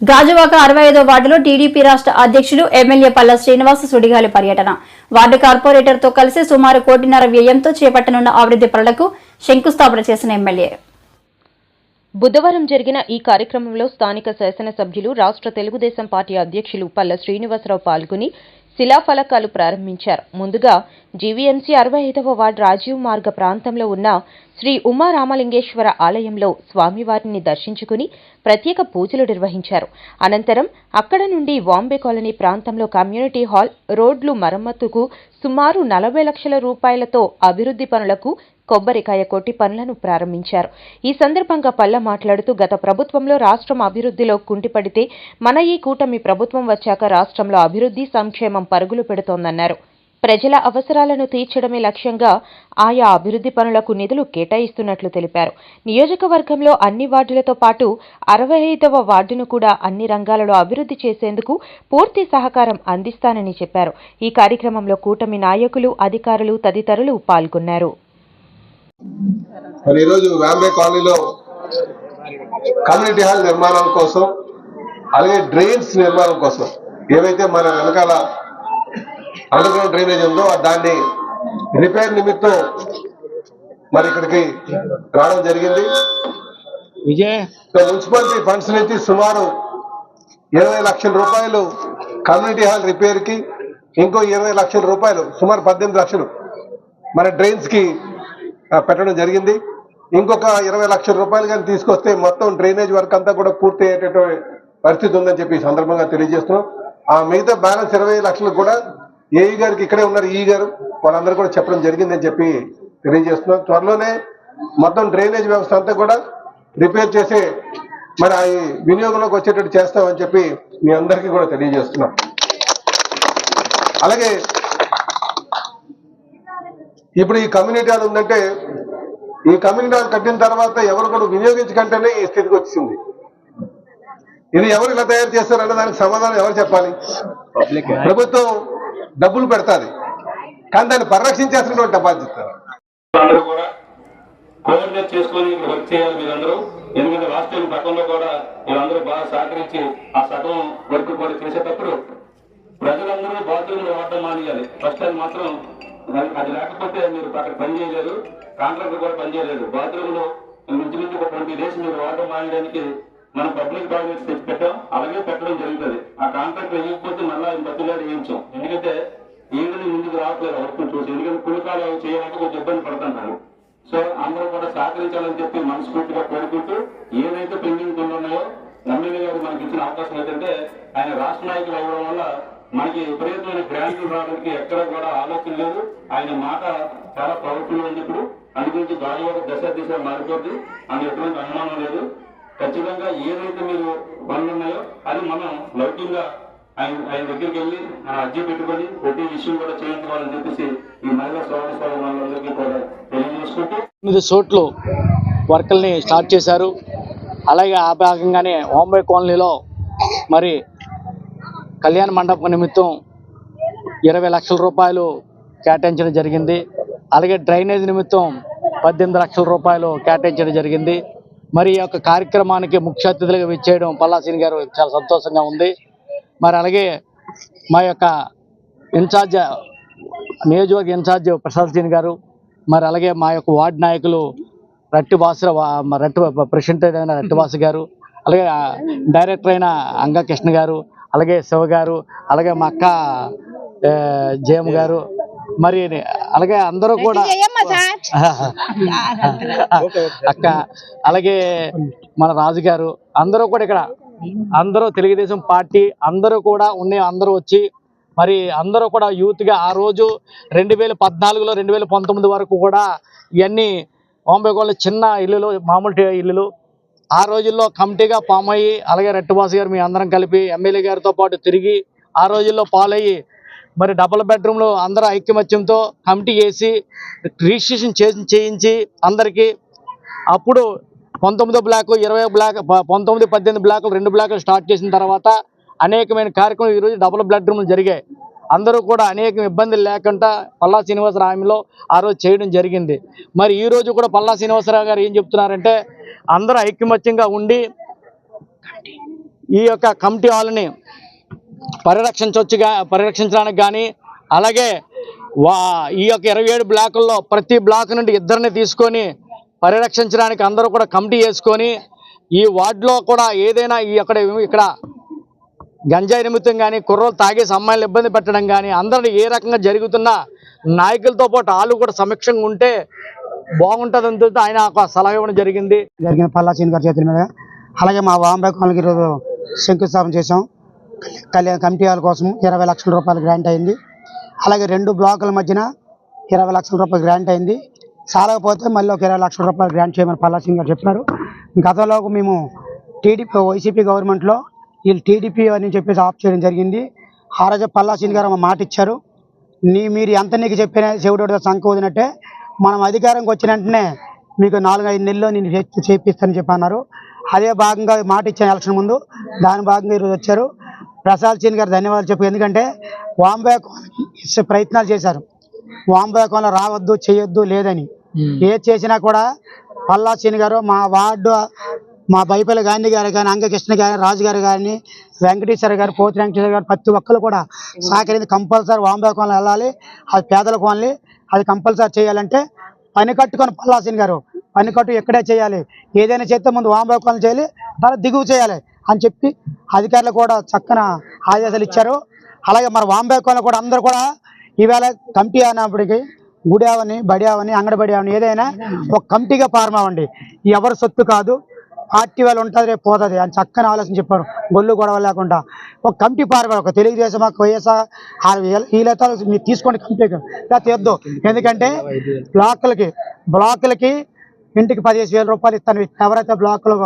గాజువాక అరవై ఐదో వార్డులో టీడీపీ రాష్ట్ర అధ్యక్షులు ఎమ్మెల్యే పల్ల శ్రీనివాస సుడిగాలి పర్యటన. వార్డు కార్పొరేటర్తో కలిసి సుమారు కోటిన్నర వ్యయంతో చేపట్టనున్న అభివృద్ధి పనులకు శంకుస్థాపన చేసిన ఎమ్మెల్యే. బుధవారం జరిగిన ఈ కార్యక్రమంలో స్థానిక శాసనసభ్యులు రాష్ట్ర తెలుగుదేశం పార్టీ అధ్యక్షులు పల్ల శ్రీనివాసరావు పాల్గొని శిలాఫలకాలు ప్రారంభించారు. ముందుగా జీవీఎంసీ అరవై ఐదవ వార్డు రాజీవ్ మార్గ ప్రాంతంలో ఉన్న శ్రీ ఉమా రామలింగేశ్వర ఆలయంలో స్వామివారిని దర్శించుకుని ప్రత్యేక పూజలు నిర్వహించారు. అనంతరం అక్కడ నుండి బాంబే కాలనీ ప్రాంతంలో కమ్యూనిటీ హాల్ రోడ్లు మరమ్మతుకు సుమారు నలభై లక్షల రూపాయలతో అభివృద్ధి పనులకు కొబ్బరికాయ కొట్టి పనులను ప్రారంభించారు. ఈ సందర్భంగా పల్ల మాట్లాడుతూ గత ప్రభుత్వంలో రాష్ట్రం అభివృద్ధిలో కుంటిపడితే మన ఈ కూటమి ప్రభుత్వం వచ్చాక రాష్ట్రంలో అభివృద్ధి సంక్షేమం పరుగులు పెడుతోందన్నారు. ప్రజల అవసరాలను తీర్చడమే లక్ష్యంగా ఆయా అభివృద్ధి పనులకు నిధులు కేటాయిస్తున్నట్లు తెలిపారు. నియోజకవర్గంలో అన్ని వార్డులతో పాటు అరవై ఐదవ వార్డును కూడా అన్ని రంగాలలో అభివృద్ధి చేసేందుకు పూర్తి సహకారం అందిస్తానని చెప్పారు. ఈ కార్యక్రమంలో కూటమి నాయకులు అధికారులు తదితరులు పాల్గొన్నారు. మరి ఈరోజు వ్యాంబే కాలనీలో కమ్యూనిటీ హాల్ నిర్మాణం కోసం అలాగే డ్రైన్స్ నిర్మాణం కోసం ఏవైతే మన వెనకాల అండర్ గ్రౌండ్ డ్రైనేజ్ ఉందో దాన్ని రిపేర్ నిమిత్తం మరి ఇక్కడికి రావడం జరిగింది. మున్సిపాలిటీ ఫండ్స్ నుంచి సుమారు ఇరవై లక్షల రూపాయలు కమ్యూనిటీ హాల్ రిపేర్కి ఇంకో ఇరవై లక్షల రూపాయలు సుమారు పద్దెనిమిది లక్షలు మన డ్రైన్స్కి ఆ, పెట్టడం జరిగింది. ఇంకొక ఇరవై లక్షల రూపాయలు కానీ తీసుకొస్తే మొత్తం డ్రైనేజ్ వర్క్ అంతా కూడా పూర్తి అయ్యేటటువంటి పరిస్థితి ఉందని చెప్పి సందర్భంగా తెలియజేస్తున్నాం. ఆ మిగతా బ్యాలెన్స్ ఇరవై లక్షలు కూడా ఏఈ గారికి ఇక్కడే ఉన్నారు ఈ గారు వాళ్ళందరూ కూడా చెప్పడం జరిగిందని చెప్పి తెలియజేస్తున్నాం. త్వరలోనే మొత్తం డ్రైనేజ్ వ్యవస్థ అంతా కూడా రిపేర్ చేసే మరి ఆ వినియోగంలోకి వచ్చేటట్టు చేస్తామని చెప్పి మీ అందరికీ కూడా తెలియజేస్తున్నాం. అలాగే ఇప్పుడు ఈ కమ్యూనిటీ హాల్ ఉందంటే ఈ కమ్యూనిటీ హాల్ కట్టిన తర్వాత ఎవరు కూడా వినియోగించకంటేనే ఈ స్థితికి వచ్చింది. ఇది ఎవరు ఇలా తయారు చేస్తారన్న దానికి సమాధానం ఎవరు చెప్పాలి? ప్రభుత్వం డబ్బులు పెడతాది. కానీ దాన్ని పరిరక్షించేసినటువంటి బాధ్యత. అందరూ కూడా కోఆర్డినేట్ చేసుకొని ఇక్కడ వర్క్ చేయాలి మీరందరూ. ఎందుకంటే టైం పక్కనలో కూడా మీరందరూ బాగా సహకరించి ఆ సగం వర్క్ కూడా చేసేటప్పుడు ప్రజలందరూ బాత్రూమ్ వాడడం మానేయాలి. ఫస్ట్ టైం మాత్రం అది- అది లేకపోతే మీరు అక్కడ పని చేయలేరు కాంట్రాక్టర్ కూడా పని చేయలేరు. బాత్రూమ్లో నుంచి నుంచి ఒక ట్వంటీ డేస్ మీరు వాటర్ మాయడానికి మన పబ్లిక్ టాయిలెట్స్ తెచ్చి పెట్టాం. అలాగే పెట్టడం జరుగుతుంది. ఆ కాంట్రాక్ట్ వేయకపోతే మళ్ళీ ఆయన బతులాడి వేయించాం ఎందుకంటే ఈవిని ముందుకు రావట్లేదు వర్క్ చూసి. ఎందుకంటే కులకాలు అవి చేయాలంటే కొంచెం ఇబ్బంది పడుతున్నారు. సో అందరూ కూడా సహకరించాలని చెప్పి మనస్ఫూర్తిగా కోరుకుంటూ ఏదైతే పెండింగ్ ఉన్నాయో ఎమ్మెల్యే గారు మనకి ఇచ్చిన అవకాశం ఏంటంటే ఆయన రాష్ట్ర నాయకులు అవ్వడం వల్ల మనకి విపరీతమైన గ్రాంట్లు రావడానికి ఎక్కడ కూడా ఆలోచన లేదు. ఆయన మాట చాలా పవర్ఫుల్ ఉంది ఇప్పుడు. అందుగురించి గాలివాడ దశ దిశ మారిపోద్ది. అని ఎటువంటి అనుమానం లేదు. ఖచ్చితంగా ఏదైతే మీరు పనులు ఉన్నాయో అది మనం లౌకికంగా ఆయన ఆయన దగ్గరికి వెళ్ళి మన అర్జీ పెట్టుకొని ప్రతి విషయం కూడా చేయించుకోవాలని చెప్పేసి ఈ మహిళా సోదర సోదరులందరికీ కూడా తెలియజేసుకుంటూ ఎనిమిది చోట్లు వర్కల్ని స్టార్ట్ చేశారు. అలాగే ఆ భాగంగానే హోంబై కాలనీలో మరి కళ్యాణ మండపం నిమిత్తం ఇరవై లక్షల రూపాయలు కేటాయించడం జరిగింది. అలాగే డ్రైనేజ్ నిమిత్తం పద్దెనిమిది లక్షల రూపాయలు కేటాయించడం జరిగింది. మరి ఈ యొక్క కార్యక్రమానికి ముఖ్య అతిథులుగా విచ్చేయడం పల్లాసీని గారు చాలా సంతోషంగా ఉంది. మరి అలాగే మా యొక్క ఇన్ఛార్జ్ నియోజకవర్గ ఇన్ఛార్జ్ ప్రసాద్ సీన్ గారు మరి అలాగే మా యొక్క వార్డు నాయకులు రట్టి బాసు రట్టి ప్రెసిడెంట్ అయిన రట్టి బాసు గారు అలాగే డైరెక్టర్ అయిన అంగా కృష్ణ గారు అలాగే శివ గారు అలాగే మా అక్క జయమ్మ గారు మరి అలాగే అందరూ కూడా అక్క అలాగే మన రాజు గారు అందరూ కూడా ఇక్కడ అందరూ తెలుగుదేశం పార్టీ అందరూ కూడా ఉన్న అందరూ వచ్చి మరి అందరూ కూడా యూత్గా ఆ రోజు రెండు వేల పద్నాలుగులో రెండు వేల పంతొమ్మిది వరకు కూడా ఇవన్నీ బాంబేగోళ్ళ చిన్న ఇల్లులు మామూలు ఇల్లులు ఆ రోజుల్లో కమిటీగా ఫామ్ అయ్యి అలాగే రెట్టుబాసు గారు మీ అందరం కలిపి ఎమ్మెల్యే గారితో పాటు తిరిగి ఆ రోజుల్లో పాలయ్యి మరి డబుల్ బెడ్రూమ్లో అందరూ ఐక్యమత్యంతో కమిటీ వేసి రిజిస్ట్రేషన్ చేసి చేయించి అందరికీ అప్పుడు పంతొమ్మిదో బ్లాక్ ఇరవై బ్లాక్ పంతొమ్మిది పద్దెనిమిది బ్లాకులు రెండు బ్లాకులు స్టార్ట్ చేసిన తర్వాత అనేకమైన కార్యక్రమాలు ఈరోజు డబుల్ బెడ్రూమ్లు జరిగాయి. అందరూ కూడా అనేక ఇబ్బందులు లేకుండా పల్లా శ్రీనివాసరావు హామీలో ఆ రోజు చేయడం జరిగింది. మరి ఈరోజు కూడా పల్లా శ్రీనివాసరావు గారు ఏం చెప్తున్నారంటే అందరూ ఐక్యమత్యంగా ఉండి ఈ యొక్క కమిటీ హాల్ని పరిరక్షించవచ్చు పరిరక్షించడానికి కానీ అలాగే వా ఈ యొక్క ఇరవై ఏడు బ్లాకుల్లో ప్రతి బ్లాక్ నుండి ఇద్దరిని తీసుకొని పరిరక్షించడానికి అందరూ కూడా కమిటీ వేసుకొని ఈ వార్డులో కూడా ఏదైనా ఈ అక్కడ ఇక్కడ గంజాయి నిమిత్తం కానీ కుర్రలు తాగేసి అమ్మాయిలు ఇబ్బంది పెట్టడం కానీ అందరిని ఏ రకంగా జరుగుతున్నా నాయకులతో పాటు వాళ్ళు కూడా సమక్షంగా ఉంటే బాగుంటుందని ఆయన ఒక సలహా ఇవ్వడం జరిగింది. జరిగిన పల్లా సీన్ గారి చేతుల మీద. అలాగే మా వాంబే ఈరోజు శంకుస్థాపన చేసాం కళ్యాణ కమిటీ వాళ్ళ కోసం ఇరవై లక్షల రూపాయలు గ్రాంట్ అయింది. అలాగే రెండు బ్లాకుల మధ్యన ఇరవై లక్షల రూపాయలు గ్రాంట్ అయింది. చాలకపోతే మళ్ళీ ఒక ఇరవై లక్షల రూపాయలు గ్రాంట్ చేయమని పల్లా సింగ్ గారు చెప్పారు. గతంలో మేము టీడీపీ వైసీపీ గవర్నమెంట్లో వీళ్ళు టీడీపీ అని చెప్పేసి ఆఫ్ చేయడం జరిగింది. ఆ రోజు పల్లా సింగ్ గారు మాట ఇచ్చారు నీ మీరు ఎంత నీకు చెప్పిన చెవిడోడితో సంకూదినట్టే మనం అధికారంకి వచ్చిన వెంటనే మీకు నాలుగు ఐదు నెలల్లో నేను చేపిస్తానని చెప్పి అన్నారు అదే భాగంగా మాట ఇచ్చాను ఎలక్షన్ ముందు దాని భాగంగా ఈరోజు వచ్చారు. ప్రసాద్ చీన్ గారు ధన్యవాదాలు చెప్పు ఎందుకంటే వాంబే ప్రయత్నాలు చేశారు. వాంబే కాలనీ రావద్దు చేయొద్దు లేదని. ఏది చేసినా కూడా పల్లా చీన్ గారు మా వార్డు మా బైపల్లి గాంధీ గారు కానీ అంగకృష్ణ గారు రాజు గారు కానీ వెంకటేశ్వర గారు పోతి వెంకటేశ్వర గారు ప్రతి ఒక్కరు కూడా సహకరించి కంపల్సరీ వాంబే కోనలు వెళ్ళాలి. అది పేదల కోనలి. అది కంపల్సరీ చేయాలంటే పని కట్టుకొని పల్లాసిన్ గారు పని కట్టు ఎక్కడే చేయాలి. ఏదైనా చేస్తే ముందు వాంబే చేయాలి తర్వాత దిగువ చేయాలి అని చెప్పి అధికారులు కూడా చక్కన ఆదేశాలు ఇచ్చారు. అలాగే మన వాంబే కూడా అందరూ కూడా ఈవేళ కమిటీ అయినప్పటికీ గుడి అవని బడి అవని అంగడబడి అవని ఏదైనా ఒక కమిటీగా ఫార్మ్ అవ్వండి. ఎవరి సొత్తు కాదు. పార్టీ వాళ్ళు ఉంటుంది రేపు పోతుంది అని చక్కని ఆలోచన చెప్పారు. గొల్లు గొడవ లేకుండా. ఒక కమిటీ పార్టీ ఒక తెలుగుదేశం ఒక వైఎస్ఆర్ ఆ వీళ్ళతో మీరు తీసుకోండి కమిటీ లేదా ఎందుకంటే బ్లాకులకి బ్లాకులకి ఇంటికి పదిహేను వేల రూపాయలు ఇస్తాను. ఎవరైతే బ్లాకులు